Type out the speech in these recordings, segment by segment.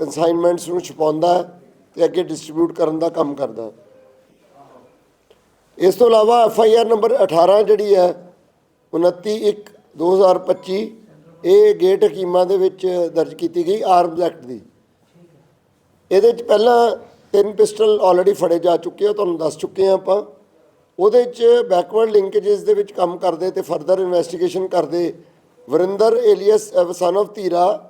Consignments ਨੂੰ ਛੁਪਾਉਂਦਾ ਹੈ ਤੇ ਅੱਗੇ ਡਿਸਟ੍ਰੀਬਿਊਟ ਕਰਨ ਦਾ ਕੰਮ ਕਰਦਾ ਇਸ ਤੋਂ ਇਲਾਵਾ ਐਫ ਆਈ ਆਰ ਨੰਬਰ 18 ਜਿਹੜੀ ਹੈ 29 1 2025 ਇਹ ਗੇਟ ਹਕੀਮਾਂ ਦੇ ਵਿੱਚ ਦਰਜ ਕੀਤੀ ਗਈ ਆਰਮਜ਼ ਐਕਟ ਦੀ। ਇਹਦੇ ਚ ਪਹਿਲਾਂ ਤਿੰਨ ਪਿਸਟਲ ਆਲਰੇਡੀ ਫੜੇ ਜਾ ਚੁੱਕੇ ਆ, ਤੁਹਾਨੂੰ ਦੱਸ ਚੁੱਕੇ ਆ ਆਪਾਂ। ਉਹਦੇ ਚ ਬੈਕਵਰਡ ਲਿੰਕੇजेस ਦੇ ਵਿੱਚ ਕੰਮ ਕਰਦੇ ਤੇ ਫਰਦਰ ਇਨਵੈਸਟੀਗੇਸ਼ਨ ਕਰਦੇ Varinder alias son of Dhira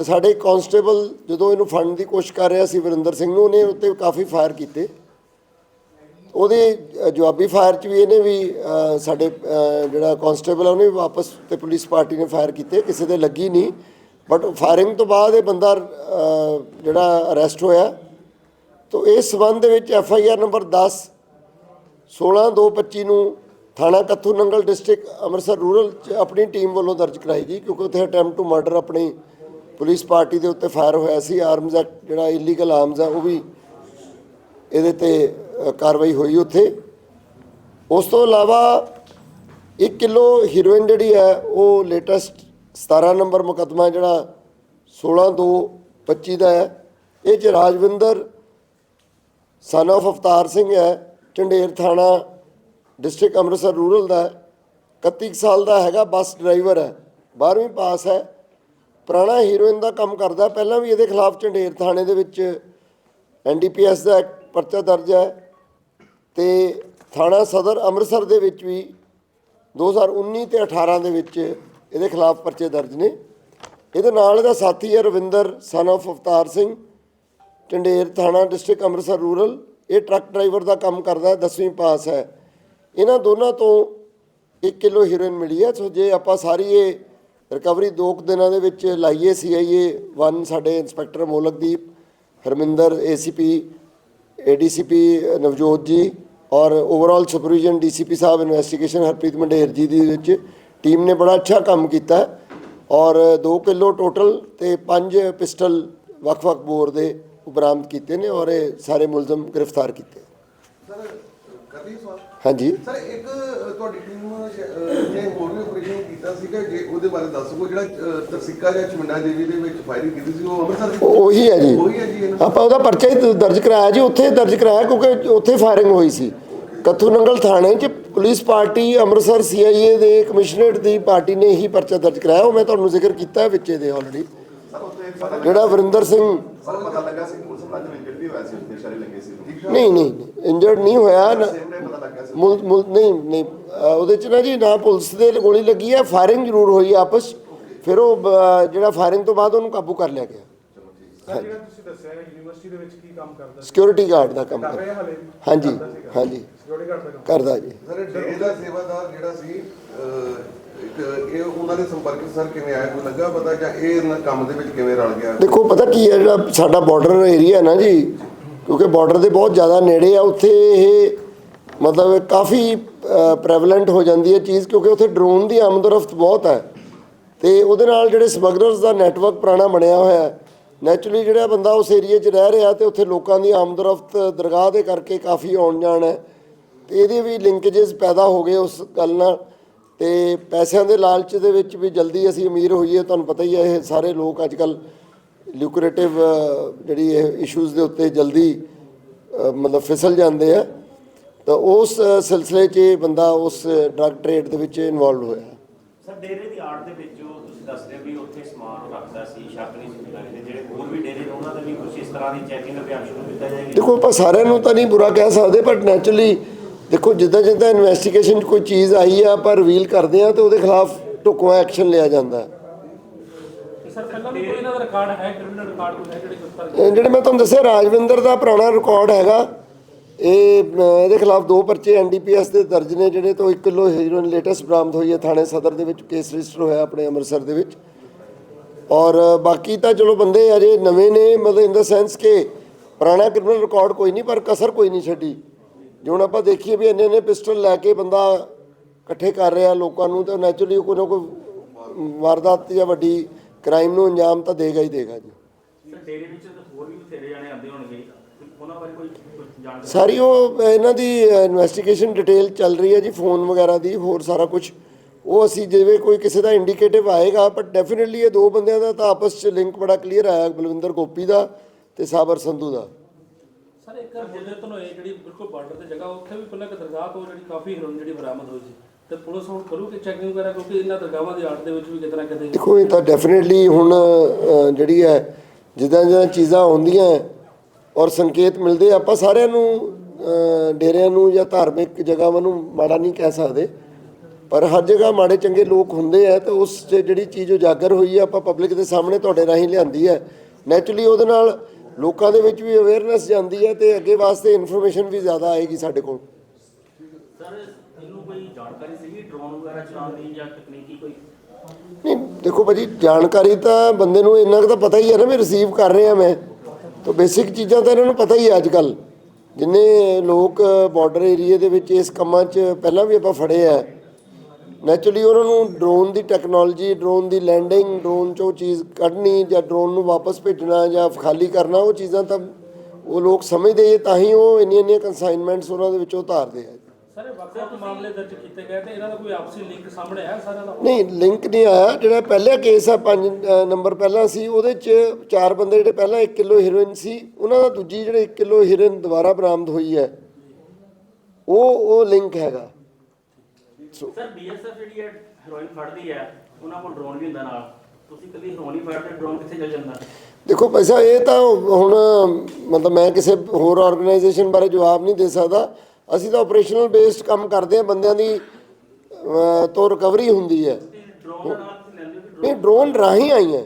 ਤੇ ਸਾਡੇ ਕਾਂਸਟੇਬਲ ਜਦੋਂ ਇਹਨੂੰ ਫੜਨ ਦੀ ਕੋਸ਼ਿਸ਼ ਕਰ ਰਿਹਾ ਸੀ ਵਰਿੰਦਰ ਸਿੰਘ ਨੂੰ, ਉਹਨੇ ਉੱਤੇ ਕਾਫੀ ਫਾਇਰ ਕੀਤੇ। ਉਹਦੇ ਜਵਾਬੀ ਫਾਇਰ 'ਚ ਵੀ ਇਹਨੇ ਵੀ ਸਾਡੇ ਜਿਹੜਾ ਕਾਂਸਟੇਬਲ ਆ, ਉਹਨੇ ਵੀ ਵਾਪਸ ਤੇ ਪੁਲਿਸ ਪਾਰਟੀ ਨੇ ਫਾਇਰ ਕੀਤੇ। ਕਿਸੇ ਦੇ ਲੱਗੀ ਨਹੀਂ। ਬਟ ਫਾਇਰਿੰਗ ਤੋਂ ਬਾਅਦ ਇਹ ਬੰਦਾ ਜਿਹੜਾ ਅਰੈਸਟ ਹੋਇਆ। ਤੋ ਇਸ ਸਬੰਧ ਦੇ ਵਿੱਚ ਐਫ ਆਈ ਆਰ ਨੰਬਰ 10 16/2/25 ਨੂੰ ਥਾਣਾ ਕੱਥੂ ਨੰਗਲ ਡਿਸਟ੍ਰਿਕਟ ਅੰਮ੍ਰਿਤਸਰ ਰੂਰਲ ਚ ਆਪਣੀ ਟੀਮ ਵੱਲੋਂ ਦਰਜ ਕਰਾਈ ਗਈ, ਕਿਉਂਕਿ ਉੱਥੇ ਅਟੈਂਪਟ ਟੂ ਮਰਡਰ ਆਪਣੀ ਪੁਲਿਸ ਪਾਰਟੀ ਦੇ ਉੱਤੇ ਫਾਇਰ ਹੋਇਆ ਸੀ ਆਰਮਜ਼ ਐਕਟ ਜਿਹੜਾ ਇਲੀਗਲ ਆਰਮਜ਼ ਆ, ਉਹ ਵੀ ਇਹਦੇ ਤੇ ਕਾਰਵਾਈ ਹੋਈ ਉੱਥੇ। ਉਸ ਤੋਂ ਇਲਾਵਾ 1 ਕਿਲੋ ਹੀਰੋਇਨ ਜਿਹੜੀ ਹੈ, ਉਹ ਲੇਟੈਸਟ 17 ਨੰਬਰ ਮੁਕੱਦਮਾ ਜਿਹੜਾ 16 2 25 ਦਾ ਹੈ। ਇਹ ਚ ਰਾਜਵਿੰਦਰ ਸਨ of ਅਵਤਾਰ ਸਿੰਘ ਹੈ ਝੰਡੇਰ ਥਾਣਾ ਡਿਸਟ੍ਰਿਕਟ ਅੰਮ੍ਰਿਤਸਰ ਰੂਰਲ ਦਾ ਹੈ। 31 ਕੁ ਸਾਲ ਦਾ ਹੈਗਾ, ਬੱਸ ਡਰਾਈਵਰ ਹੈ। 12ਵੀਂ ਪਾਸ ਹੈ। ਪੁਰਾਣਾ ਹੀਰੋਇਨ ਦਾ ਕੰਮ ਕਰਦਾ, ਪਹਿਲਾਂ ਵੀ ਇਹਦੇ ਖਿਲਾਫ ਝੰਡੇਰ ਥਾਣੇ ਦੇ ਵਿੱਚ ਐਨਡੀਪੀਐਸ ਦਾ ਇੱਕ ਪਰਚਾ ਦਰਜ ਹੈ ਤੇ ਥਾਣਾ ਸਦਰ ਅੰਮ੍ਰਿਤਸਰ ਦੇ ਵਿੱਚ ਵੀ 2019 ਤੇ 18 ਦੇ ਵਿੱਚ ਇਹਦੇ ਖਿਲਾਫ ਪਰਚੇ ਦਰਜ ਨੇ। ਇਹਦੇ ਨਾਲ ਇਹਦਾ ਸਾਥੀ ਹੈ ਰਵਿੰਦਰ ਸਨ of ਅਵਤਾਰ ਸਿੰਘ। ਝੰਡੇਰ ਥਾਣਾ ਡਿਸਟ੍ਰਿਕਟ ਅੰਮ੍ਰਿਤਸਰ ਰੂਰਲ। ਇਹ ਟਰੱਕ ਡਰਾਈਵਰ ਦਾ ਕੰਮ ਕਰਦਾ ਹੈ 10ਵੀਂ ਪਾਸ ਹੈ। ਇਹਨਾਂ ਦੋਨਾਂ ਤੋਂ 1 ਕਿਲੋ ਹੀਰੋਇਨ ਮਿਲੀ ਹੈ। ਸੋ ਜੇ ਆਪਾਂ ਸਾਰੀ ਇਹ ਰਿਕਵਰੀ ਦੋ ਕੁ ਦਿਨਾਂ ਦੇ ਵਿੱਚ ਲਾਈਏ ਸੀਆਈਏ 1 ਸਾਡੇ inspector Molakdeep, Harminder, ACP, ADCP Navjot ji ਔਰ ਓਵਰਆਲ ਸੁਪਰਵੀਜ਼ਨ ਡੀਸੀਪੀ ਸਾਹਿਬ ਇਨਵੈਸਟੀਗੇਸ਼ਨ ਹਰਪ੍ਰੀਤ ਮੰਡੇਰ ਜੀ ਦੀ ਵਿੱਚ ਟੀਮ ਨੇ ਬੜਾ ਅੱਛਾ ਕੰਮ ਕੀਤਾ ਔਰ 2 ਕਿਲੋ ਟੋਟਲ ਤੇ 5 ਪਿਸਟਲ ਵੱਖ-ਵੱਖ ਬੋਰ ਦੇ ਉਹ ਬਰਾਮਦ ਕੀਤੇ ਨੇ ਔਰ ਇਹ ਸਾਰੇ ਮੁਲਜ਼ਮ ਗ੍ਰਿਫਤਾਰ ਕੀਤੇ। ਸਰ, ਕਦੀ ਹਾਂਜੀ। ਸਰ ਇੱਕ ਤੁਹਾਡੀ ਟੀਮ ਨੇ ਹੋਰ ਵੀ ਆਪਰੇਸ਼ਨ ਕੀਤਾ ਸੀਗਾ ਜੇ ਉਹਦੇ ਬਾਰੇ ਦੱਸ ਜਿਹੜਾ ਤਰਸਿੱਕਾ ਜਾਂ ਚਮੰਡਾ ਦੇਵੀ ਦੇ ਵਿੱਚ ਫਾਇਰਿੰਗ ਕੀਤੀ ਸੀ ਉਹ ਅੰਮ੍ਰਿਤਸਰ ਦੀ ਉਹ- ਹੈ ਜੀ। ਉਹੀ ਹੈ ਜੀ ਆਪਾਂ ਉਹਦਾ ਪਰਚਾ ਹੀ ਦਰਜ ਕਰਾਇਆ ਜੀ ਉੱਥੇ ਦਰਜ ਕਰਾਇਆ ਕਿਉਂਕਿ ਉੱਥੇ ਫਾਇਰਿੰਗ ਹੋਈ ਸੀ। ਕੱਥੂ ਨੰਗਲ ਥਾਣੇ 'ਚ ਪੁਲਿਸ ਪਾਰਟੀ ਅੰਮ੍ਰਿਤਸਰ ਸੀਆਈਏ ਦੇ ਕਮਿਸ਼ਨਰੇਟ ਦੀ ਪਾਰਟੀ ਨੇ ਹੀ ਪਰਚਾ ਦਰਜ ਕਰਾਇਆ ਉਹ ਮੈਂ ਤੁਹਾਨੂੰ ਜ਼ਿਕਰ ਕੀਤਾ ਵਿੱਚੇ ਦੇ ਆਲਰੇਡੀ ਜਿਹੜਾ ਵਰਿੰਦਰ ਸਿੰਘ ਪਤਾ ਲੱਗਾ ਸੀ। ਪੁਲਿਸ ਮੁਲਾਜ਼ਮ ਇੰਜਰਡ ਵੀ ਹੋਇਆ ਸੀ ਉੱਥੇ ਸ਼ਰੇ ਲੱਗੇ ਸੀ। ਨਹੀਂ ਨਹੀਂ ਇੰਜਰਡ ਨਹੀਂ ਹੋਇਆ ਮੁਲ ਮੁਲ ਨਹੀਂ ਨਹੀਂ ਉਹਦੇ ਚ ਨਾ ਜੀ ਨਾ ਪੁਲਿਸ ਦੇ ਗੋਲੀ ਲੱਗੀ ਹੈ ਫਾਇਰਿੰਗ ਜ਼ਰੂਰ ਹੋਈ ਆਪਸ। ਫਿਰ ਉਹ ਜਿਹੜਾ ਫਾਇਰਿੰਗ ਤੋਂ ਬਾਅਦ ਉਹਨੂੰ ਕਾਬੂ ਕਰ ਲਿਆ ਗਿਆ। ਜਿਹੜਾ ਤੁਸੀਂ ਦੱਸਿਆ ਹੈ ਯੂਨੀਵਰਸਿਟੀ ਦੇ ਵਿੱਚ ਕੀ ਕੰਮ ਕਰਦਾ ਸੀ? ਸਿਕਿਉਰਿਟੀ ਗਾਰਡ ਦਾ ਕੰਮ? ਹਾਂਜੀ ਕਰਦਾ। ਹਾਂਜੀ। ਸਿਕਿਉਰਿਟੀ ਗਾਰਡ ਦਾ ਕੰਮ ਕਰਦਾ ਜੀ। ਸਰ ਡੇਰੇ ਦਾ ਸੇਵਾਦਾਰ ਜਿਹੜਾ ਸੀ ਇਹ ਉਹਨਾਂ ਦੇ ਸੰਪਰਕ ਸਰ ਕਿਵੇਂ ਆਇਆ? ਕੋਈ ਲੱਗਾ ਪਤਾ ਜਾਂ ਇਹ ਇਹਨਾਂ ਕੰਮ ਦੇ ਵਿੱਚ ਕਿਵੇਂ ਰਲ ਗਿਆ? ਦੇਖੋ, ਪਤਾ ਕੀ ਹੈ, ਜਿਹੜਾ ਸਾਡਾ ਬਾਰਡਰ ਏਰੀਆ ਹੈ ਨਾ ਜੀ, ਕਿਉਂਕਿ ਬਾਰਡਰ ਦੇ ਬਹੁਤ ਜ਼ਿਆਦਾ ਨੇੜੇ ਆ, ਉੱਥੇ ਇਹ ਮਤਲਬ ਕਾਫੀ ਪ੍ਰੈਵਲੈਂਟ ਹੋ ਜਾਂਦੀ ਹੈ ਚੀਜ਼, ਕਿਉਂਕਿ ਉੱਥੇ ਡਰੋਨ ਦੀ ਆਮਦਰਫਤ ਬਹੁਤ ਹੈ। ਤੇ ਉਹਦੇ ਨਾਲ ਜਿਹੜੇ ਸਮਗਲਰਸ ਦਾ ਨੈਟਵਰਕ ਪੁਰਾਣਾ ਬਣਿਆ ਹੋਇਆ ਹੈ ਨੈਚੁਰਲੀ ਜਿਹੜਾ ਬੰਦਾ ਉਸ ਏਰੀਏ 'ਚ ਰਹਿ ਰਿਹਾ ਤੇ ਉੱਥੇ ਲੋਕਾਂ ਦੀ ਆਮਦਰਫਤ ਦਰਗਾਹ ਦੇ ਕਰਕੇ ਕਾਫੀ ਆਉਣ ਜਾਣ ਹੈ, ਤੇ ਇਹਦੇ ਵੀ ਲਿੰਕੇजेस ਪੈਦਾ ਹੋ ਗਏ ਉਸ ਗੱਲ ਨਾਲ। ਤੇ ਪੈਸਿਆਂ ਦੇ ਲਾਲਚ ਦੇ ਵਿੱਚ ਵੀ ਜਲਦੀ ਅਸੀਂ ਅਮੀਰ ਹੋਈਏ ਤੁਹਾਨੂੰ ਪਤਾ ਹੀ ਹੈ ਇਹ ਸਾਰੇ ਲੋਕ ਅੱਜ ਕੱਲ ਲਿਊਕਰੇਟਿਵ ਜਿਹੜੀ ਇਹ ਇਸ਼ੂਜ਼ ਦੇ ਉੱਤੇ ਜਲਦੀ ਮਤਲਬ ਫਿਸਲ ਜਾਂਦੇ ਆ। ਤਾਂ ਉਸ ਸਿਲਸਿਲੇ 'ਚ ਇਹ ਬੰਦਾ ਉਸ ਡਰੱਗ ਟ੍ਰੇਡ ਦੇ ਵਿੱਚ ਇਨਵੋਲਵ ਹੋਇਆ। ਸਰ ਡੇਰੇ ਦੀ ਆੜ ਦੇ ਵਿੱਚ ਉਹ ਤੁਸੀਂ ਦੱਸ ਰਹੇ ਵੀ ਉੱਥੇ ਸਮਾਨ ਰੱਖਦਾ ਸੀ ਸ਼ੱਕ ਨਹੀਂ ਸੀ ਲੱਗਦੇ ਜਿਹੜੇ ਹੋਰ ਵੀ ਡੇਰੇ ਨੇ ਉਹਨਾਂ ਦਾ ਵੀ ਕੁਝ ਇਸ ਤਰ੍ਹਾਂ ਦੀ ਚੈਕਿੰਗ ਅਭਿਆਨ ਸ਼ੁਰੂ ਕੀਤਾ ਜਾਏਗਾ? ਦੇਖੋ ਆਪਾਂ ਸਾਰਿਆਂ ਨੂੰ ਤਾਂ ਨਹੀਂ ਬੁਰਾ ਕਹਿ ਸਕਦੇ ਪਰ ਨੈਚੁਰਲੀ ਦੇਖੋ ਜਿੱਦਾਂ ਜਿੱਦਾਂ ਇਨਵੈਸਟੀਗੇਸ਼ਨ 'ਚ ਕੋਈ ਚੀਜ਼ ਆਈ ਆ ਆਪਾਂ ਰਿਵੀਲ ਕਰਦੇ ਆ ਤੇ ਉਹਦੇ ਖਿਲਾਫ ਢੁਕਵਾਂ ਐਕਸ਼ਨ ਲਿਆ ਜਾਂਦਾ। ਸਰ ਪਹਿਲਾਂ ਵੀ ਕੋਈ ਇਹਨਾਂ ਦਾ ਰਿਕਾਰਡ ਹੈ ਕ੍ਰਿਮੀਨਲ ਰਿਕਾਰਡ ਕੋਈ ਹੈ ਜਿਹੜੇ ਗ੍ਰਿਫਤਾਰ ਇਹ ਜਿਹੜੇ ਮੈਂ ਤੁਹਾਨੂੰ ਦੱਸਿਆ ਰਾਜਵਿੰਦਰ ਦਾ ਪੁਰਾਣਾ ਰਿਕਾਰਡ ਹੈਗਾ। ਇਹ ਇਹਦੇ ਖਿਲਾਫ ਦੋ ਪਰਚੇ ਐਨਡੀਪੀਐਸ ਦੇ ਦਰਜ ਨੇ ਜਿਹੜੇ ਤੋਂ 1 ਕਿਲੋ ਹੈਰੋਇਨ ਲੇਟੈਸਟ ਬਰਾਮਦ ਹੋਈ ਹੈ ਥਾਣੇ ਸਦਰ ਦੇ ਵਿੱਚ ਕੇਸ ਰਜਿਸਟਰ ਹੋਇਆ ਆਪਣੇ ਅੰਮ੍ਰਿਤਸਰ ਦੇ ਵਿੱਚ। ਔਰ ਬਾਕੀ ਤਾਂ ਚਲੋ ਬੰਦੇ ਅਜੇ ਨਵੇਂ ਨੇ ਮਤਲਬ ਇਨ ਦਾ ਸੈਂਸ ਕਿ ਪੁਰਾਣਾ ਕ੍ਰਿਮੀਨਲ ਰਿਕਾਰਡ ਕੋਈ ਨਹੀਂ ਪਰ ਕਸਰ ਕੋਈ ਨਹੀਂ ਛੱਡੀ। ਜੇ ਹੁਣ ਆਪਾਂ ਦੇਖੀਏ ਵੀ ਇੰਨੇ ਨੇ ਪਿਸਟਲ ਲੈ ਕੇ ਬੰਦਾ ਇਕੱਠੇ ਕਰ ਰਿਹਾ ਲੋਕਾਂ ਨੂੰ ਤਾਂ ਨੈਚੁਰਲੀ ਕੋਈ ਨਾ ਕੋਈ ਵਾਰਦਾਤ ਜਾਂ ਵੱਡੀ ਕ੍ਰਾਈਮ ਨੂੰ ਅੰਜਾਮ ਤਾਂ ਦੇਗਾ ਹੀ ਦੇਗਾ ਜੀ। ਸਰ ਡੇਰੇ ਵਿੱਚ ਤਾਂ ਹੋਰ ਵੀ ਬਥੇਰੇ ਜਾਣੇ ਆਉਂਦੇ ਹੋਣਗੇ। ਉਹਨਾਂ ਬਾਰੇ ਕੋਈ ਕੋਈ ਜਾਣਕਾਰੀ? ਸਾਰੀ ਉਹ ਇਹਨਾਂ ਦੀ ਇਨਵੈਸਟੀਗੇਸ਼ਨ ਡਿਟੇਲ ਚੱਲ ਰਹੀ ਹੈ ਜੀ ਫੋਨ ਵਗੈਰਾ ਦੀ ਹੋਰ ਸਾਰਾ ਕੁਝ ਉਹ ਅਸੀਂ ਜਿਵੇਂ ਕੋਈ ਕਿਸੇ ਦਾ ਇੰਡੀਕੇਟਿਵ ਆਏਗਾ ਪਰ ਡੈਫੀਨਿਟਲੀ ਇਹ ਦੋ ਬੰਦਿਆਂ ਦਾ ਤਾਂ ਆਪਸ 'ਚ ਲਿੰਕ ਬੜਾ ਕਲੀਅਰ ਆਇਆ ਬਲਵਿੰਦਰ ਗੋਪੀ ਦਾ ਤੇ ਸਾਬਰ ਸੰਧੂ ਦਾ। ਸਰ ਇੱਕ ਜਿਹੜੇ ਧਨੋਏ ਜਿਹੜੀ ਬਿਲਕੁਲ ਬਾਰਡਰ ਤੇ ਜਗ੍ਹਾ ਉੱਥੇ ਵੀ ਪਹਿਲਾਂ ਇੱਕ ਦਰਗਾਹ ਤੋਂ ਜਿਹੜੀ ਕਾਫੀ ਹੀਰੋਇਨ ਜਿਹੜੀ ਬਰਾਮਦ ਹੋਈ ਸੀ। ਤੇ ਪੁਲਿਸ ਹੁਣ ਕਰੂਗੀ ਚੈਕਿੰਗ ਵਗੈਰਾ ਕਿਉਂਕਿ ਇਹਨਾਂ ਦਰਗਾਹਾਂ ਦੀ ਆੜ ਦੇ ਵਿੱਚ ਵੀ ਕਿਤੇ ਕਿਤੇ ਦੇਖੋ ਇਹ ਤਾਂ ਡੈਫੀਨਿਟਲੀ ਹੁਣ ਅ, ਜਿਹੜੀ ਹੈ ਜਿੱਦਾਂ ਜਿੱਦਾਂ ਚੀਜ਼ਾਂ ਆਉਂਦੀਆਂ ਹੈ ਔਰ ਸੰਕੇਤ ਮਿਲਦੇ ਆਪਾਂ ਸਾਰਿਆਂ ਨੂੰ ਅ, ਡੇਰਿਆਂ ਨੂੰ ਜਾਂ ਧਾਰਮਿਕ ਜਗ੍ਹਾਵਾਂ ਨੂੰ ਮਾੜਾ ਨਹੀਂ ਕਹਿ ਸਕਦੇ। ਪਰ ਹਰ ਜਗ੍ਹਾ ਮਾੜੇ ਚੰਗੇ ਲੋਕ ਹੁੰਦੇ ਆ ਤੇ ਉਸ 'ਚ ਜਿਹੜੀ ਚੀਜ਼ ਉਜਾਗਰ ਹੋਈ ਹੈ ਆਪਾਂ ਪਬਲਿਕ ਦੇ ਸਾਹਮਣੇ ਤੁਹਾਡੇ ਰਾਹੀਂ ਲਿਆਂਦੀ ਹੈ। ਨੈਚੁਰਲੀ ਉਹਦੇ ਨਾਲ ਲੋਕਾਂ ਦੇ ਵਿੱਚ ਵੀ ਅਵੇਅਰਨੈਸ ਜਾਂਦੀ ਹੈ ਤੇ ਅੱਗੇ ਵਾਸਤੇ ਇਨਫੋਰਮੇਸ਼ਨ ਵੀ ਜ਼ਿਆਦਾ ਆਏਗੀ ਸਾਡੇ ਕੋਲ। ਸਰ ਇਹਨੂੰ ਕੋਈ ਜਾਣਕਾਰੀ ਸੀਗੀ? ਡਰੋਨ ਵਗੈਰਾ ਚਲਾਉਣ ਦੀ ਜਾਂ ਤਕਨੀਕੀ ਕੋਈ? ਨਹੀਂ ਦੇਖੋ ਭਾਜੀ ਜਾਣਕਾਰੀ ਤਾਂ ਬੰਦੇ ਨੂੰ ਇੰਨਾ ਕੁ ਤਾਂ ਪਤਾ ਹੀ ਹੈ ਨਾ ਵੀ ਰਿਸੀਵ ਕਰ ਰਿਹਾ ਮੈਂ। ਤਾਂ ਬੇਸਿਕ ਚੀਜ਼ਾਂ ਤਾਂ ਇਹਨਾਂ ਨੂੰ ਪਤਾ ਹੀ ਹੈ ਅੱਜ ਕੱਲ ਜਿੰਨੇ ਲੋਕ ਬਾਰਡਰ ਏਰੀਏ ਦੇ ਵਿੱਚ ਇਸ ਕੰਮਾਂ 'ਚ ਪਹਿਲਾਂ ਵੀ ਆਪਾਂ ਫੜੇ ਆ ਨੈਚੁਰਲੀ ਉਹਨਾਂ ਨੂੰ ਡਰੋਨ ਦੀ ਟੈਕਨੋਲੋਜੀ ਡਰੋਨ ਦੀ ਲੈਂਡਿੰਗ ਡਰੋਨ 'ਚੋਂ ਚੀਜ਼ ਕੱਢਣੀ ਜਾਂ ਡਰੋਨ ਨੂੰ ਵਾਪਸ ਭੇਜਣਾ ਜਾਂ ਖਾਲੀ ਕਰਨਾ ਉਹ ਚੀਜ਼ਾਂ ਤਾਂ ਉਹ ਲੋਕ ਸਮਝਦੇ ਤਾਂ ਹੀ ਉਹ ਇੰਨੀਆਂ ਇੰਨੀਆਂ ਕੰਸਾਈਨਮੈਂਟਸ ਉਹਨਾਂ ਦੇ ਵਿੱਚੋਂ ਉਤਾਰਦੇ ਆ। ਸਰ ਵੱਖ-ਵੱਖ ਮਾਮਲੇ ਦਰਜ ਕੀਤੇ ਗਏ ਤੇ ਇਹਨਾਂ ਦਾ ਕੋਈ ਆਪਸੀ ਲਿੰਕ ਸਾਹਮਣੇ ਆਇਆ ਸਾਰਿਆਂ ਦਾ? ਨਹੀਂ ਲਿੰਕ ਨਹੀਂ ਆਇਆ। ਜਿਹੜਾ ਪਹਿਲਾ ਕੇਸ ਆ 5 ਨੰਬਰ ਪਹਿਲਾਂ ਸੀ ਉਹਦੇ ਚ ਚਾਰ ਬੰਦੇ ਜਿਹੜੇ ਪਹਿਲਾਂ 1 ਕਿਲੋ ਹੀਰੋਇਨ ਸੀ ਉਹਨਾਂ ਦਾ ਦੂਜੀ ਜਿਹੜੇ 1 ਕਿਲੋ ਹੀਰੋਇਨ ਦੁਬਾਰਾ ਬਰਾਮਦ ਹੋਈ ਹੈ ਉਹ ਉਹ ਲਿੰਕ ਹੈਗਾ। ਸਰ ਬੀਐਸਐਫ ਜਿਹੜੀ ਹੈ ਹੈਰੋਇਨ ਫੜਦੀ ਹੈ ਉਹਨਾਂ ਕੋਲ ਡਰੋਨ ਵੀ ਹੁੰਦਾ ਨਾਲ। ਤੁਸੀਂ ਕਦੀ ਹੈਰੋਇਨ ਹੀ ਫੜਦੇ ਡਰੋਨ ਕਿੱਥੇ ਚਲ ਜਾਂਦਾ? ਦੇਖੋ ਪੈਸਾ ਇਹ ਤਾਂ ਹੁਣ ਮਤਲਬ ਮੈਂ ਕਿਸੇ ਹੋਰ ਆਰਗੇਨਾਈਜੇਸ਼ਨ ਬਾਰੇ ਜਵਾਬ ਨਹੀਂ ਦੇ ਸਕਦਾ। ਅਸੀਂ ਤਾਂ ਆਪਰੇਸ਼ਨਲ ਬੇਸਡ ਕੰਮ ਕਰਦੇ ਹਾਂ ਬੰਦਿਆਂ ਦੀ ਤੋਂ ਰਿਕਵਰੀ ਹੁੰਦੀ ਹੈ। ਨਹੀਂ ਡਰੋਨ ਰਾਹੀਂ ਆਈਆਂ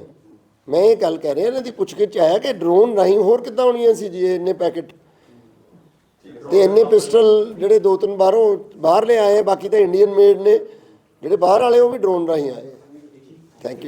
ਮੈਂ ਇਹ ਗੱਲ ਕਹਿ ਰਿਹਾ ਇਹਨਾਂ ਦੀ ਪੁੱਛ ਕੇ ਆਇਆ ਕਿ ਡਰੋਨ ਰਾਹੀਂ ਹੋਰ ਕਿੱਦਾਂ ਆਉਣੀਆਂ ਸੀ ਜੀ ਇੰਨੇ ਪੈਕੇਟ? ਤੇ ਇੰਨੇ ਪਿਸਟਲ ਜਿਹੜੇ ਦੋ ਤਿੰਨ ਬਾਹਰੋਂ ਬਾਹਰ ਲੈ ਆਏ ਆ, ਬਾਕੀ ਤਾਂ ਇੰਡੀਅਨ ਮੇਡ ਨੇ ਜਿਹੜੇ ਬਾਹਰ ਵਾਲੇ ਉਹ ਵੀ ਡਰੋਨ ਰਾਹੀਂ ਆਏ ਥੈਂਕ ਯੂ